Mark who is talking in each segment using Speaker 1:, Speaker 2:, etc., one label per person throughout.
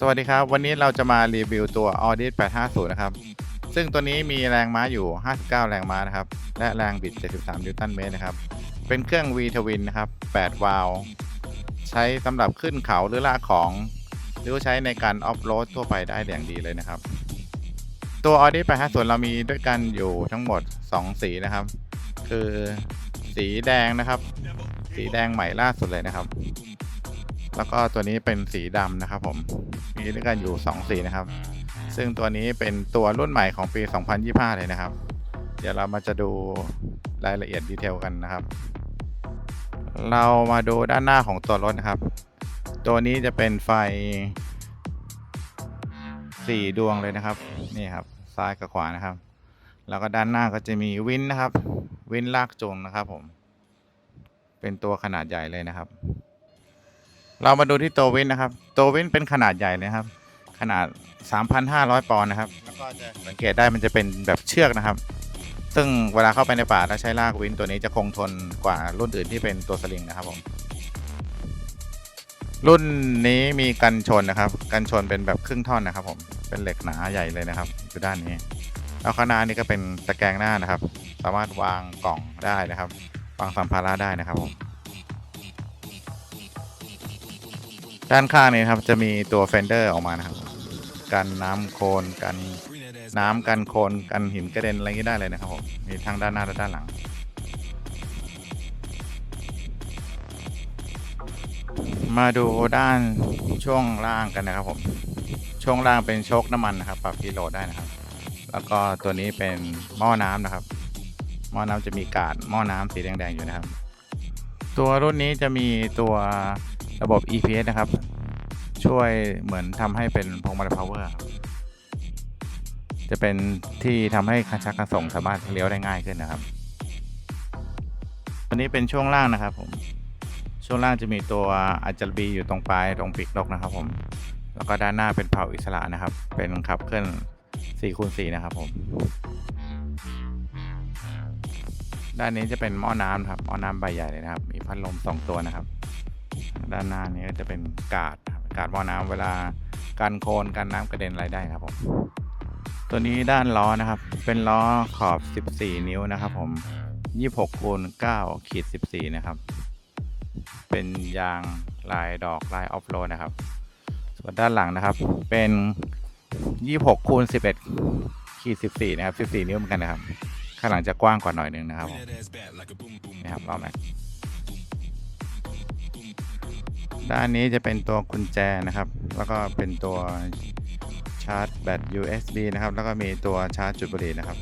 Speaker 1: สวัสดีครับ วันนี้เราจะมารีวิวตัว Audi 850 นะครับ ซึ่งตัวนี้มีแรงม้าอยู่ 59 แรงม้านะครับ และแรงบิด 73 นิวตันเมตรนะครับ เป็นเครื่อง V Twin นะครับ 8 วาล์วใช้สำหรับขึ้นเขาหรือลากของ หรือใช้ในการออฟโรดทั่วไปได้อย่างดีเลยนะครับ ตัว Audi 850 เรามีด้วยกันอยู่ทั้งหมด 2 สีนะครับ คือสีแดงนะครับ สีแดงใหม่ล่าสุดเลยนะครับ แล้วก็ตัวนี้เป็นสีดำนะครับผมมีด้วยกันอยู่ 2 สีนะครับ ซึ่งตัวนี้เป็นตัวรุ่นใหม่ของปี 2025 เลยนะครับ เดี๋ยวเรามาจะดูรายละเอียดดีเทลกันนะครับ เรามาดูด้านหน้าของตัวรถนะครับ ตัวนี้จะเป็นไฟ 4 ดวงเลยนะครับ นี่ครับ ซ้ายกับขวานะครับ แล้วก็ด้านหน้าก็จะมีวินนะครับ วินลากจูงนะครับผม เป็นตัวขนาดใหญ่เลยนะครับ เรามาดูที่ตัววินนะครับ ตัววินเป็นขนาดใหญ่เลยครับ ขนาด 3,500 ปอนด์นะครับ แล้วก็จะสังเกตได้มันจะเป็นแบบเชือกนะครับ ซึ่งเวลาเข้าไปในป่าถ้าใช้ลากวินตัวนี้จะคงทนกว่ารุ่นอื่นที่เป็นตัวสลิงนะครับผม รุ่นนี้มีกันชนนะครับ กันชนเป็นแบบครึ่งท่อนนะครับ ผม เป็นเหล็กหนาใหญ่เลยนะครับอยู่ด้านนี้ แล้วข้างหน้านี่ก็เป็นตะแกรงหน้านะครับ สามารถวางกล่องได้นะครับ วางสัมภาระได้นะครับผม ด้านข้างนี้ครับจะมีตัวเฟนเดอร์ออกมานะครับ กันน้ำโคลนกันน้ำกันโคลนกันหินกระเด็นอะไรนี้ได้เลยนะครับผมมีทั้งด้านหน้าและด้านหลัง มาดูด้านช่วงล่างกันนะครับผมช่วงล่างเป็นโชคน้ำมันนะครับ ปรับกิโลได้นะครับ แล้วก็ตัวนี้เป็นหม้อน้ำนะครับ หม้อน้ำจะมีกาดหม้อน้ำสีแดงๆอยู่นะครับ ตัวรุ่นนี้จะมีตัว ระบบ EPS นะครับ ช่วยเหมือนทำให้เป็นพวงมาลัย power ครับจะเป็นที่ทำให้คันชักคันส่งสามารถเลี้ยวได้ง่ายขึ้นนะครับตัวนี้เป็นช่วงล่างนะครับผมช่วงล่างจะมีตัวอัจจรบีอยู่ตรงปลายตรงปีกนกนะครับผมแล้วก็ด้านหน้าเป็นเผาอิสระนะครับ เป็นขับเคลื่อน4คูณ4นะครับผมด้านนี้จะเป็นหม้อน้ำครับหม้อน้ำใบใหญ่เลยนะครับ มีพัดลมสองตัวนะครับ ด้านหน้านี้ก็จะเป็นกาดกาดหม้อน้ำเวลากันโคลนกันน้ำกระเด็นอะไรได้ครับผมตัวนี้ด้านล้อนะครับ เป็นล้อขอบ 14 นิ้วนะครับ ผม 26คูณ9ขีด14 นะครับ เป็นยางลายดอกลายออฟโรดนะครับ ส่วนด้านหลังนะครับ เป็น 26คูณ11ขีด14 นะครับ 14 นิ้วเหมือนกันนะครับ ข้างหลังจะกว้างกว่าหน่อยนึงนะครับผมนี่ครับรอบแรก ด้านนี้จะเป็นตัวกุญแจนะครับ แล้วก็เป็นตัวชาร์จแบต USB นะครับ แล้วก็มีตัวชาร์จจุดบุหรี่นะครับ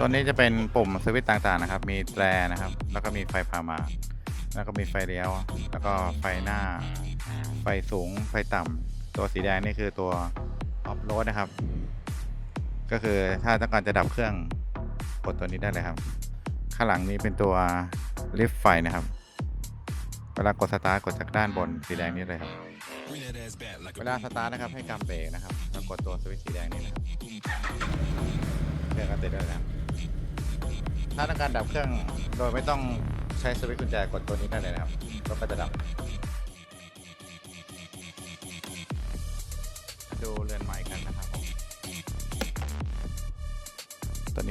Speaker 1: ตัวนี้จะเป็นปุ่มสวิตช์ต่างๆนะครับ มีแตรนะครับ แล้วก็มีไฟพามา แล้วก็มีไฟเลี้ยว แล้วก็ไฟหน้า ไฟสูง ไฟต่ำ ตัวสีแดงนี่คือตัวออฟโรดนะครับ ก็คือถ้าต้องการจะดับเครื่องกดตัวนี้ได้เลยครับ ข้างหลังนี้เป็นตัวลิฟต์ไฟนะครับ เวลากดสตาร์ทกดจากด้านบนสีแดงนี้เลยครับ เวลาสตาร์ทนะครับให้กำเบรกนะครับแล้วกดตัวสวิตช์สีแดงนี้นะครับเครื่องก็ติดได้แล้วถ้าต้องการดับเครื่องโดยไม่ต้องใช้สวิตช์กุญแจกดตัวนี้ได้เลยนะครับรถก็จะดับ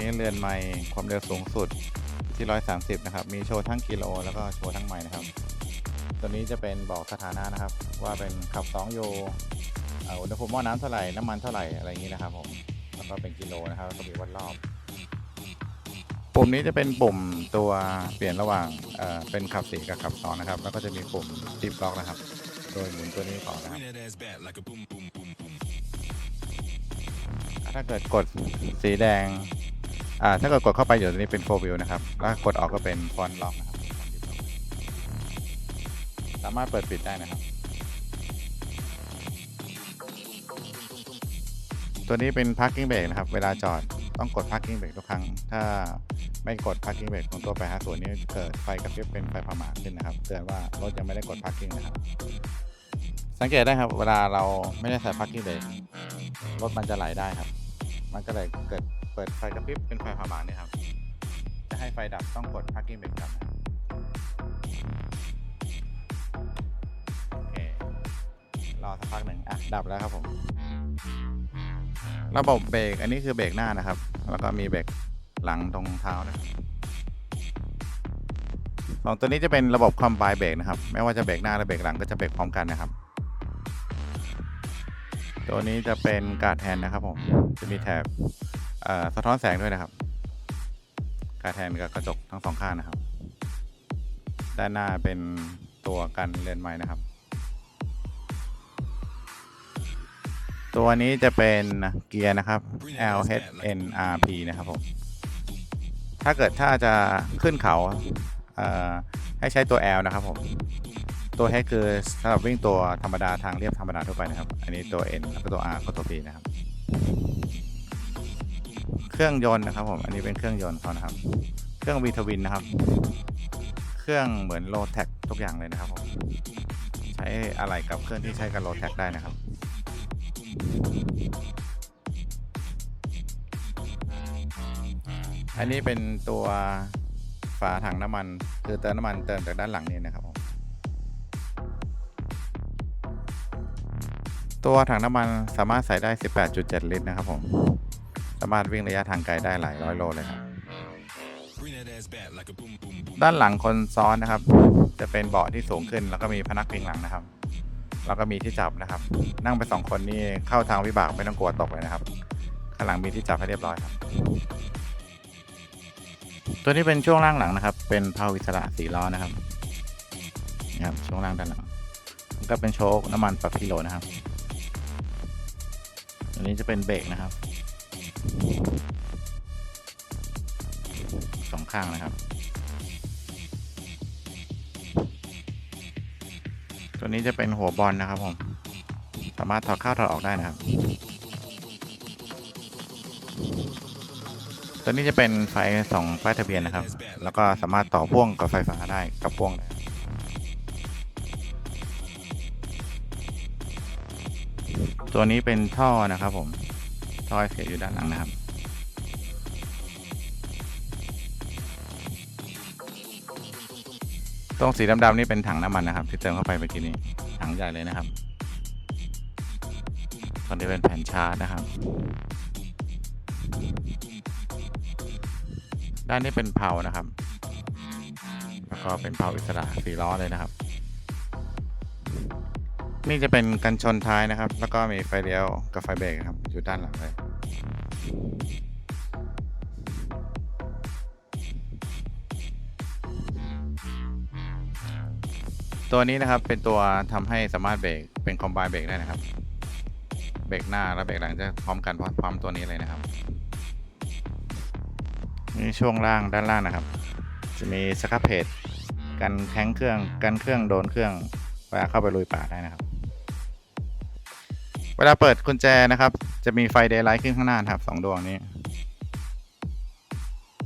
Speaker 1: นี้เรือนใหม่ความเร็วสูงสุดที่ 130 นะครับ มีโชว์ทั้งกิโล แล้วก็โชว์ทั้งไมล์นะครับ ตัวนี้จะเป็นบอกสถานะนะครับ ว่าเป็นขับ2โยเอ่ออุณหภูมิหม้อน้ำเท่าไหร่ น้ำมันเท่าไหร่ อะไรอย่างนี้นะครับผม แล้วก็เป็นกิโลนะครับแล้วก็มีวัดรอบ ปุ่มนี้จะเป็นปุ่มตัวเปลี่ยนระหว่างเเป็นขับสี่กับขับสองนะครับ แล้วก็จะมีปุ่มทิปล็อกนะครับ โดยหมุนตัวนี้ก่อนนะครับถ้าเกิดกดสีแดง อ่าถ้าเกิดกดเข้าไปอยู่ตรงนี้เป็น4 view นะครับแล้วกดออกก็เป็นฟอนล็อกนะครับ สามารถเปิดปิดได้นะครับ ตัวนี้เป็น parking brake นะครับ เวลาจอดต้องกด parking brake ทุกครั้ง ถ้าไม่กด parking brake ของตัวไปหาส่วนนี้เกิดไฟกระพริบเป็นไฟผ่าหมากขึ้นนะครับเตือนว่ารถยังไม่ได้กด parking นะครับ สังเกตได้ครับ เวลาเราไม่ได้ใส่พักกิ้งเบรกรถมันจะไหลได้ครับ มันก็เลยเกิด เปิดไฟกระพริบเป็นไฟผ่าหมากเนี่ยครับ จะให้ไฟดับต้องกดพักกิ้งเบรกดับนะครับโอเครอสักพักหนึ่งอะดับแล้วครับผม ระบบเบรกอันนี้คือเบรกหน้านะครับ แล้วก็มีเบรกหลังตรงเท้านะครับสองตัวนี้จะเป็นระบบคอมไบเบรกนะครับ ไม่ว่าจะเบรกหน้าหรือเบรกหลังก็จะเบรกพร้อมกันนะครับ ตัวนี้จะเป็นการ์ดแทนนะครับผม จะมีแถบ สะท้อนแสงด้วยนะครับการแทนกับกระจกทั้งสองข้างนะครับ ด้านหน้าเป็นตัวกันเลนส์ไม้นะครับ ตัวนี้จะเป็นเกียร์นะครับ L H N R P นะครับผมถ้าเกิดถ้าจะขึ้นเขาเให้ใช้ตัว L นะครับผมตัว H คือสำหรับวิ่งตัวธรรมดาทางเรียบธรรมดาทั่วไปนะครับ อันนี้ตัว N แล้วก็ตัว R ก็ตัว P นะครับ เครื่องยนต์นะครับผม อันนี้เป็นเครื่องยนต์เขานะครับ เครื่องวีทวินนะครับ เครื่องเหมือนโลแท็กทุกอย่างเลยนะครับผม ใช้อะไรกับเครื่องที่ใช้กับโลแท็กได้นะครับ อันนี้เป็นตัวฝาถังน้ำมันคือเติมน้ำมันเติมจากด้านหลังนี่นะครับผม ตัวถังน้ำมันสามารถใส่ได้ 18.7 ลิตรนะครับผม สามารถวิ่งระยะทางไกลได้หลายร้อยโลเลยครับ ด้านหลังคนซ้อนนะครับ จะเป็นเบาะที่สูงขึ้น แล้วก็มีพนักพิงหลังนะครับ แล้วก็มีที่จับนะครับ นั่งไปสองคนนี่เข้าทางวิบากไม่ต้องกลัวตกเลยนะครับข้างหลังมีที่จับให้เรียบร้อยครับ ตัวนี้เป็นช่วงล่างหลังนะครับ เป็นเพาอิสระสีล้อนะครับนี่ครับช่วงล่างด้านหลังก็เป็นโชคน้ำมันปรับกิโลนะครับตัวนี้จะเป็นเบรกนะครับ สองข้างนะครับ ตัวนี้จะเป็นหัวบอลนะครับผม สามารถถอดเข้าถอดออกได้นะครับ ตัวนี้จะเป็นไฟสองป้ายทะเบียนนะครับ แล้วก็สามารถต่อพ่วงกับไฟฟ้าได้กับพ่วงได้ตัวนี้เป็นท่อนะครับผม ท่อไอเสียอยู่ด้านหลังนะครับ ตรงสีดำๆนี่เป็นถังน้ำมันนะครับ ที่เติมเข้าไปเมื่อกี้นี้ถังใหญ่เลยนะครับตอนนี้เป็นแผ่นชาร์จนะครับ ด้านนี้เป็นเพานะครับ แล้วก็เป็นเพาอิสระสีล้อเลยนะครับ นี่จะเป็นกันชนท้ายนะครับ แล้วก็มีไฟเลี้ยวกับไฟเบรกครับ อยู่ด้านหลังเลยตัวนี้นะครับเป็นตัวทำให้สามารถเบรกเป็นคอมไบเบรกได้นะครับ เบรกหน้าและเบรกหลังจะพร้อมกันพร้อมตัวนี้เลยนะครับนี่ช่วงล่างด้านล่างนะครับ จะมีสครับเพจกันแข้งเครื่องกันเครื่องโดนเครื่องเวลาเข้าไปลุยป่าได้นะครับ เวลาเปิดกุญแจนะครับ จะมีไฟเดย์ไลท์ขึ้นข้างหน้านครับสองดวงนี้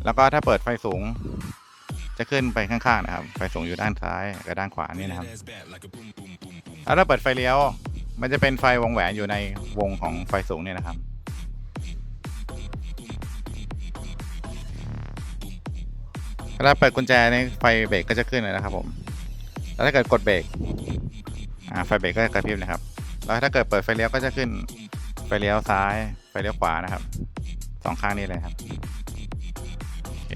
Speaker 1: แล้วก็ถ้าเปิดไฟสูง จะขึ้นไปข้างๆนะครับ ไฟสูงอยู่ด้านซ้ายกับด้านขวานี่นะครับ แล้วถ้าเปิดไฟเลี้ยว มันจะเป็นไฟวงแหวนอยู่ในวงของไฟสูงเนี่ยนะครับเวลาเปิดกุญแจในไฟเบรกก็จะขึ้นเลยนะครับผม แล้วถ้าเกิดกดเบรกไฟเบรกก็จะกระพริบนะครับ แล้วถ้าเกิดเปิดไฟเลี้ยวก็จะขึ้นไฟเลี้ยวซ้าย ไฟเลี้ยวขวานะครับสองข้างนี้เลยครับเ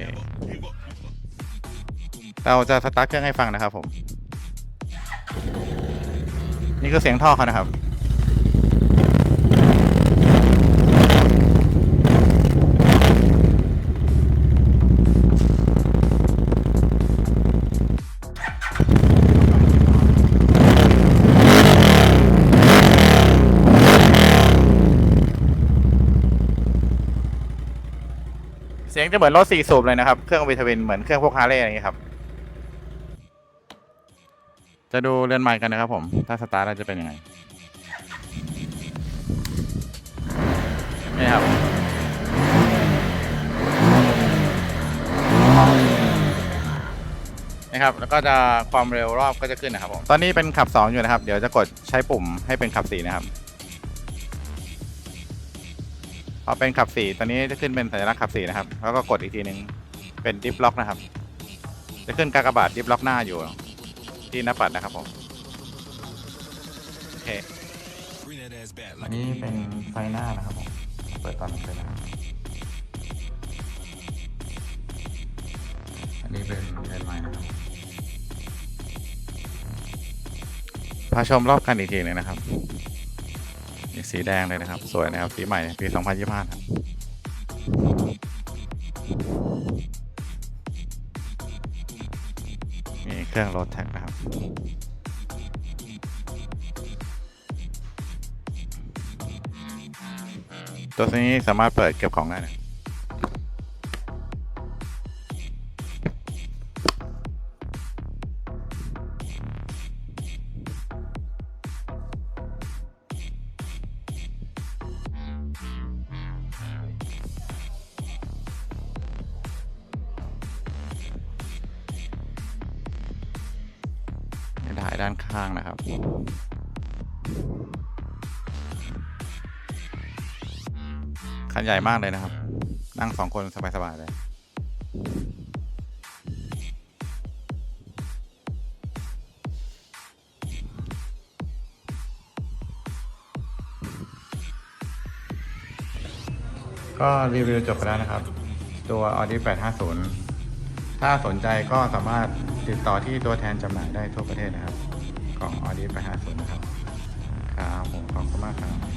Speaker 1: เราจะสตาร์ทเครื่องให้ฟังนะครับผม นี่คือเสียงท่อเขานะครับ ยงจะเหมือนรถสี่สูบเลยนะครับ เครื่องวีทวินเหมือนเครื่องพวกฮาร์เลย์อะไรอย่างนี้ยครับ จะดูเรือนไม้กันนะครับผม ถ้าสตาร์ทแล้วจะเป็นยังไง นี่ครับนนะครับ แล้วก็จะความเร็วรอบก็จะขึ้นนะครับผม ตอนนี้เป็นขับ 2 อยู่นะครับ เดี๋ยวจะกดใช้ปุ่มให้เป็นขับ 4 นะครับ พอเป็นขับ4ตอนนี้จะขึ้นเป็นสัญลักษณ์ขับ4นะครับ แล้วก็กดอีกทีหนึ่งเป็นดิฟล็อกนะครับ จะขึ้นกากบาทดิฟล็อกหน้าอยู่ ที่หน้าปัดนะครับผมโอเค
Speaker 2: Bring that ass back
Speaker 1: อั
Speaker 2: like
Speaker 1: นนี้เป็นไฟหน้านะครับผม เปิดตอนเลยนะครับอันนี้เป็นเลนส์ไม้นะครับพาชมรอบคันอีกทีหนึงนะครับนี่ สีแดงเลยนะครับ สวยนะครับ สีใหม่ปี 2025 ครับมีเครื่องรถแท็กนะครับตัวนี้สามารถเปิดเก็บของได้นะ ถ่ายด้านข้างนะครับ คันใหญ่มากเลยนะครับ นั่งสองคนสบายๆเลยก็รีวิวจบไปแล้วนะครับ ตัว Audi 850 ถ้าสนใจก็สามารถ ติดต่อที่ตัวแทนจำหน่ายได้ทั่วประเทศนะครับ ของ Audi 850นะครับ ครับผมขอบคุณมากครับ